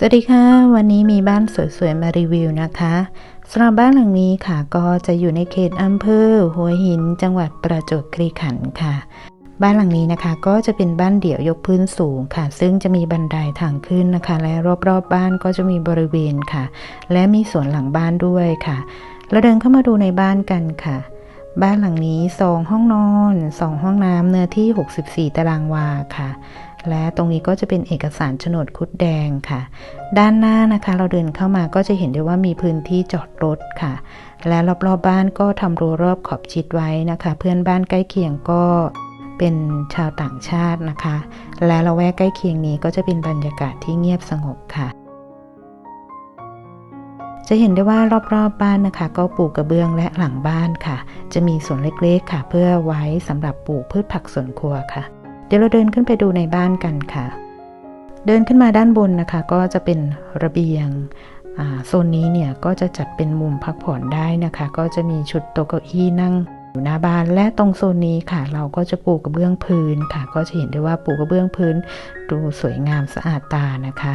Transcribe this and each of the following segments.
สวัสดีค่ะ วันนี้มีบ้านสวยๆ มารีวิวนะคะสำหรับบ้านหลังนี้ค่ะก็จะอยู่ในเขตอำเภอ หัวหิน จังหวัดประจวบคีรีขันธ์ค่ะ บ้านหลังนี้นะคะก็จะเป็นบ้านเดี่ยวยกพื้นสูงค่ะ ซึ่งจะมีบันไดทางขึ้นนะคะ และรอบๆบบ้านก็จะมีบริเวณค่ะ และมีสวนหลังบ้านด้วยค่ะ เราเดินเข้ามาดูในบ้านกันค่ะ บ้านหลังนี้สองห้องนอนสองห้องน้ำเนื้อที่ 64 ตารางวาค่ะ และตรงนี้ก็จะเป็นเอกสารโฉนดคุดแดงค่ะ ด้านหน้านะคะเราเดินเข้ามาก็จะเห็นได้ว่ามีพื้นที่จอดรถค่ะ และรอบๆบบ้านก็ทำรั้วรอบขอบชิดไว้นะคะ เพื่อนบ้านใกล้เคียงก็เป็นชาวต่างชาตินะคะ และละแวกใกล้เคียงนี้ก็จะเป็นบรรยากาศที่เงียบสงบค่ะจะเห็นได้ว่ารอบๆบบ้านนะคะ ก็ปลูกกระเบื้องและหลังบ้านค่ะ จะมีสวนเล็กๆค่ะ เพื่อไว้สำหรับปลูกพืชผักสวนครัวค่ะ เดี๋ยวเราเดินขึ้นไปดูในบ้านกันค่ะ เดินขึ้นมาด้านบนนะคะ ก็จะเป็นระเบียงโซนนี้เนี่ยก็จะจัดเป็นมุมพักผ่อนได้นะคะ ก็จะมีชุดโต๊ะเก้าอี้นั่งอยู่หน้าบ้านและตรงโซนนี้ค่ะ เราก็จะปูกระเบื้องพื้นค่ะ ก็จะเห็นได้ว่าปูกระเบื้องพื้น ดูสวยงามสะอาดตานะคะ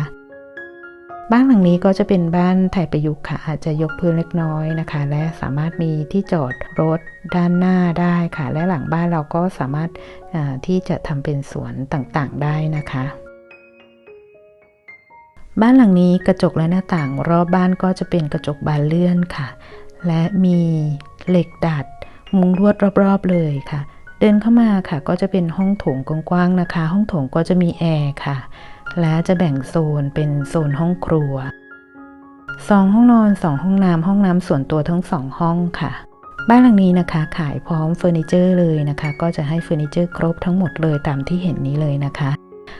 บ้านหลังนี้ก็จะเป็นบ้านไทยประยุกต์ค่ะ อาจจะยกพื้นเล็กน้อยนะคะ และสามารถมีที่จอดรถด้านหน้าได้ค่ะ และหลังบ้านเราก็สามารถที่จะทำเป็นสวนต่างๆได้นะคะบ้านหลังนี้กระจกและหน้าต่างรอบบ้านก็จะเป็นกระจกบานเลื่อนค่ะ และมีเหล็กดัด มุงลวดรอบๆเลยค่ะ เดินเข้ามาค่ะ ก็จะเป็นห้องโถงกว้างๆนะคะ ห้องโถงก็จะมีแอร์ค่ะ และจะแบ่งโซนเป็นโซนห้องครัวสองห้องนอนสองห้องน้ำห้องน้ำส่วนตัวทั้งสองห้องค่ะ บ้านหลังนี้นะคะ ขายพร้อมเฟอร์นิเจอร์เลยนะคะ ก็จะให้เฟอร์นิเจอร์ครบทั้งหมดเลยตามที่เห็นนี้เลยนะคะ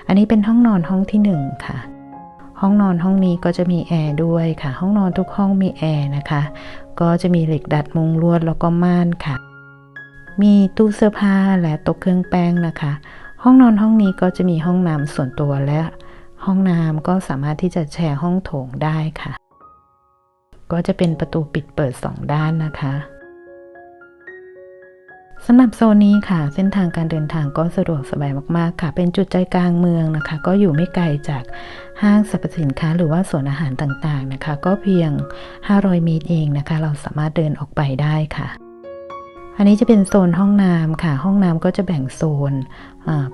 อันนี้เป็นห้องนอนห้องที่ 1 ค่ะ ห้องนอนห้องนี้ก็จะมีแอร์ด้วยค่ะ ห้องนอนทุกห้องมีแอร์นะคะ ก็จะมีเหล็กดัดมุงลวดแล้วก็ม่านค่ะ มีตู้เสื้อผ้าและโต๊ะเครื่องแป้งนะคะห้องนอนห้องนี้ก็จะมีห้องน้ำส่วนตัวและ ห้องน้ำก็สามารถที่จะแชร์ห้องโถงได้ค่ะ ก็จะเป็นประตูปิดเปิดสองด้านนะคะสำหรับโซนนี้ค่ะ เส้นทางการเดินทางก็สะดวกสบายมากๆค่ะ เป็นจุดใจกลางเมืองนะคะ ก็อยู่ไม่ไกลจากห้างสรรพสินค้าหรือว่าสวนอาหารต่างๆนะคะ ก็เพียง 500 เมตรเองนะคะ เราสามารถเดินออกไปได้ค่ะ อันนี้จะเป็นโซนห้องน้ำค่ะ ห้องน้ำก็จะแบ่งโซน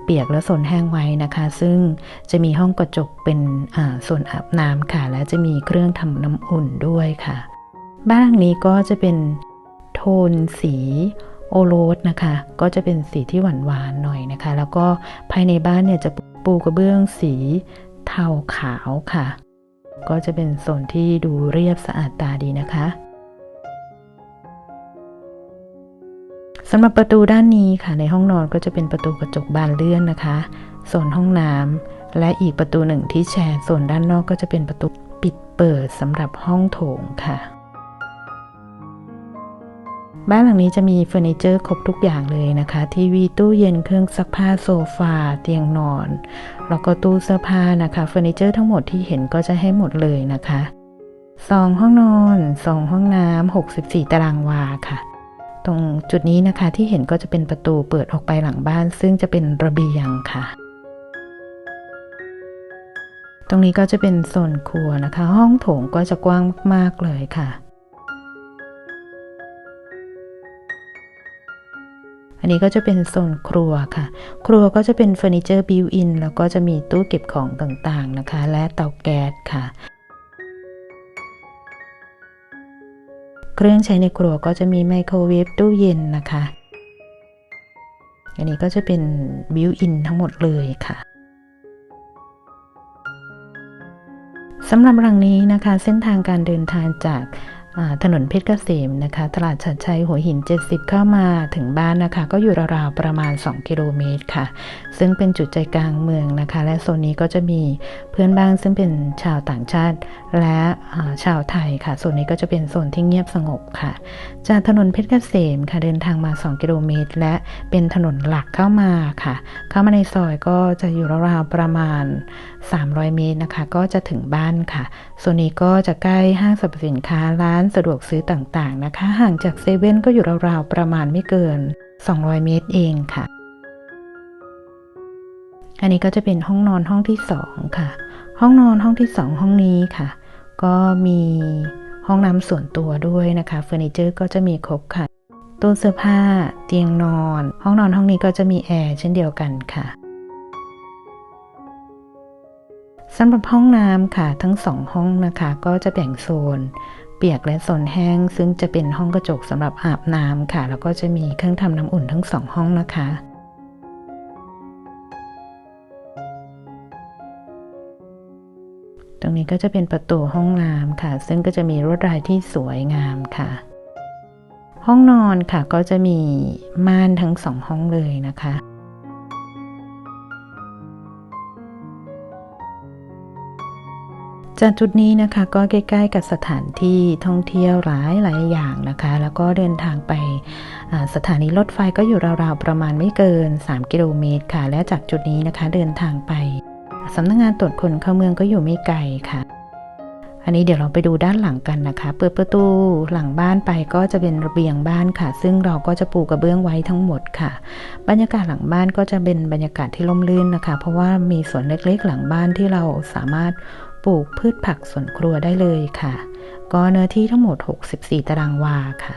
เปียกและโซนแห้งไว้นะคะ ซึ่งจะมีห้องกระจกเป็นโซนอาบน้ำค่ะ และจะมีเครื่องทำน้ำอุ่นด้วยค่ะ บ้านหลังนี้ก็จะเป็นโทนสีโอโรสนะคะ ก็จะเป็นสีที่หวานหวานหน่อยนะคะ แล้วก็ภายในบ้านเนี่ยจะปูกระเบื้องสีเทาขาวค่ะ ก็จะเป็นโซนที่ดูเรียบสะอาดตาดีนะคะ สำหรับประตูด้านนี้ค่ะ ในห้องนอนก็จะเป็นประตูกระจกบานเลื่อนนะคะโซนห้องน้ำและอีกประตูหนึ่งที่แชร์โซนด้านนอกก็จะเป็นประตูปิดเปิดสำหรับห้องโถงค่ะ บ้านหลังนี้จะมีเฟอร์นิเจอร์ครบทุกอย่างเลยนะคะ ทีวีตู้เย็นเครื่องซักผ้าโซฟาเตียงนอน แล้วก็ตู้เสื้อผ้านะคะเฟอร์นิเจอร์ทั้งหมดที่เห็นก็จะให้หมดเลยนะคะสองห้องนอนสองห้องน้ำหกสิบสี่ตารางวาค่ะ ตรงจุดนี้นะคะที่เห็นก็จะเป็นประตูเปิดออกไปหลังบ้าน ซึ่งจะเป็นระเบียงค่ะ ตรงนี้ก็จะเป็นโซนครัวนะคะ ห้องโถงก็จะกว้างมากๆเลยค่ะ อันนี้ก็จะเป็นโซนครัวค่ะ ครัวก็จะเป็นเฟอร์นิเจอร์บิวอินแล้วก็จะมีตู้เก็บของต่างๆนะคะ และเตาแก๊สค่ะ เครื่องใช้ในครัวก็จะมีไมโครเวฟตู้เย็นนะคะ อันนี้ก็จะเป็นบิวอินทั้งหมดเลยค่ะสำหรับหลังนี้นะคะ เส้นทางการเดินทางจาก ถนนเพชรเกษมนะคะ ตลาดชัดชัยหัวหิน 70 เข้ามาถึงบ้านนะคะ ก็อยู่ราวๆประมาณ 2 กิโลเมตรค่ะ ซึ่งเป็นจุดใจกลางเมืองนะคะ และโซนนี้ก็จะมีเพื่อนบ้านซึ่งเป็นชาวต่างชาติ และชาวไทยค่ะโซนนี้ก็จะเป็นโซนที่เงียบสงบค่ะ จากถนนเพชรเกษมค่ะเดินทางมา 2 กิโลเมตร และเป็นถนนหลักเข้ามาค่ะ เข้ามาในซอยก็จะอยู่ราวๆประมาณ 300 เมตรนะคะ ก็จะถึงบ้านค่ะโซนนี้ก็จะใกล้ห้างสรรพสินค้าร้านสะดวกซื้อต่างๆนะคะ ห่างจากเซเว่นก็อยู่ราวๆประมาณไม่เกิน 200 เมตรเองค่ะ อันนี้ก็จะเป็นห้องนอนห้องที่2ค่ะ ห้องนอนห้องที่สองห้องนี้ค่ะ ก็มีห้องน้ำส่วนตัวด้วยนะคะเฟอร์นิเจอร์ก็จะมีครบค่ะตู้เสื้อผ้า เตียงนอน ห้องนอนห้องนี้ก็จะมีแอร์เช่นเดียวกันค่ะสำหรับห้องน้ำค่ะ ทั้งสองห้องนะคะ ก็จะแบ่งโซน เปียกและโซนแห้ง ซึ่งจะเป็นห้องกระจกสำหรับอาบน้ำค่ะ แล้วก็จะมีเครื่องทำน้ำอุ่นทั้งสองห้องนะคะตรงนี้ก็จะเป็นประตูห้องน้ำค่ะ ซึ่งก็จะมีลวดลายที่สวยงามค่ะ ห้องนอนค่ะก็จะมีม่านทั้งสองห้องเลยนะคะ จากจุดนี้นะคะก็ใกล้ ๆ กับสถานที่ท่องเที่ยวหลายหลายอย่างนะคะ แล้วก็เดินทางไปสถานีรถไฟก็อยู่ราวๆประมาณไม่เกิน 3 กิโลเมตรค่ะ และจากจุดนี้นะคะเดินทางไปสำนักงงานตรวจคนเข้าเมืองก็อยู่ไม่ไกลค่ะ อันนี้เดี๋ยวเราไปดูด้านหลังกันนะคะ เปิดประตูหลังบ้านไปก็จะเป็นระเบียงบ้านค่ะ ซึ่งเราก็จะปูกระเบื้องไว้ทั้งหมดค่ะ บรรยากาศหลังบ้านก็จะเป็นบรรยากาศที่ร่มรื่นนะคะ เพราะว่ามีสวนเล็กๆ หลังบ้านที่เราสามารถ ปลูกพืชผักสวนครัวได้เลยค่ะ ก็เนื้อที่ทั้งหมด 64 ตารางวาค่ะ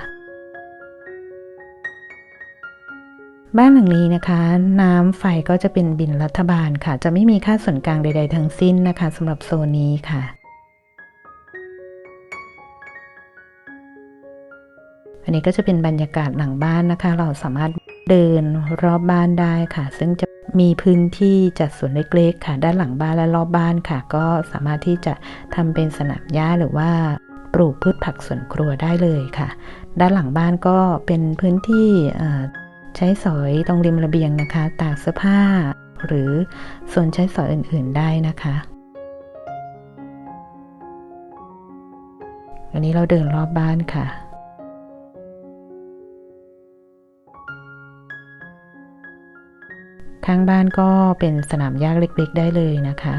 บ้านหลังนี้นะคะ น้ำไฟก็จะเป็นบินรัฐบาลค่ะ จะไม่มีค่าส่วนกลางใด ๆ ทั้งสิ้นนะคะสำหรับโซนนี้ค่ะอันนี้ก็จะเป็นบรรยากาศหลังบ้านนะคะ เราสามารถเดินรอบบ้านได้ค่ะ ซึ่งจะ มีพื้นที่จัดสวนเล็กๆ ค่ะ ด้านหลังบ้านและรอบบ้านค่ะ ก็สามารถที่จะทำเป็นสนามหญ้าหรือว่าปลูกพืชผักสวนครัวได้เลยค่ะ ด้านหลังบ้านก็เป็นพื้นที่ใช้สอยตรงริมระเบียงนะคะ ตากเสื้อผ้า หรือส่วนใช้สอยอื่นๆได้นะคะอันนี้เราเดินรอบบ้านค่ะ ข้างบ้านก็เป็นสนามหญ้าเล็กๆ ได้เลยนะคะ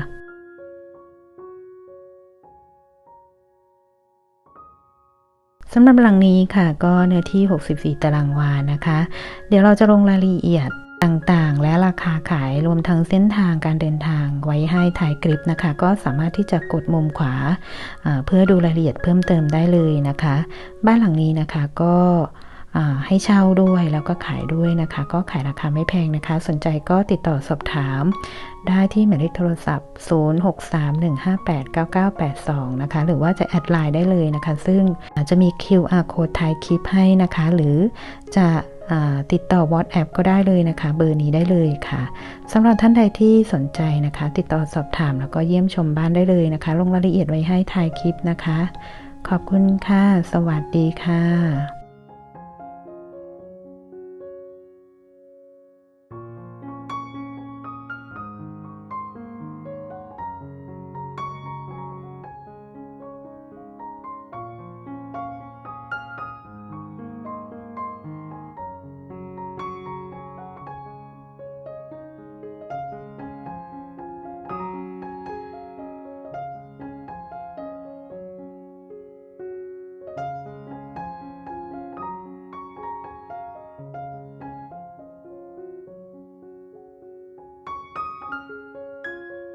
สำหรับหลังนี้ค่ะก็เนื้อที่ 64 ตารางวานะคะ เดี๋ยวเราจะลงรายละเอียดต่างๆ และราคาขายรวมทั้งเส้นทางการเดินทางไว้ให้ถ่ายคลิปนะคะ ก็สามารถที่จะกดมุมขวาเพื่อดูรายละเอียดเพิ่มเติมได้เลยนะคะ บ้านหลังนี้นะคะก็ ให้เช่าด้วยแล้วก็ขายด้วยนะคะ ก็ขายราคาไม่แพงนะคะ สนใจก็ติดต่อสอบถาม ได้ที่หมายเลขโทรศัพท์ 0631589982 นะคะ หรือว่าจะแอดไลน์ได้เลยนะคะ ซึ่งอาจะมี QR code ท้ายคลิปให้นะคะ หรือจะติดต่อ WhatsApp ก็ได้เลยนะคะ เบอร์นี้ได้เลยค่ะสำหรับท่านใดที่สนใจนะคะ ติดต่อสอบถามแล้วก็เยี่ยมชมบ้านได้เลยนะคะ ลงรายละเอียดไว้ให้ท้ายคลิปนะคะ ขอบคุณค่ะ สวัสดีค่ะ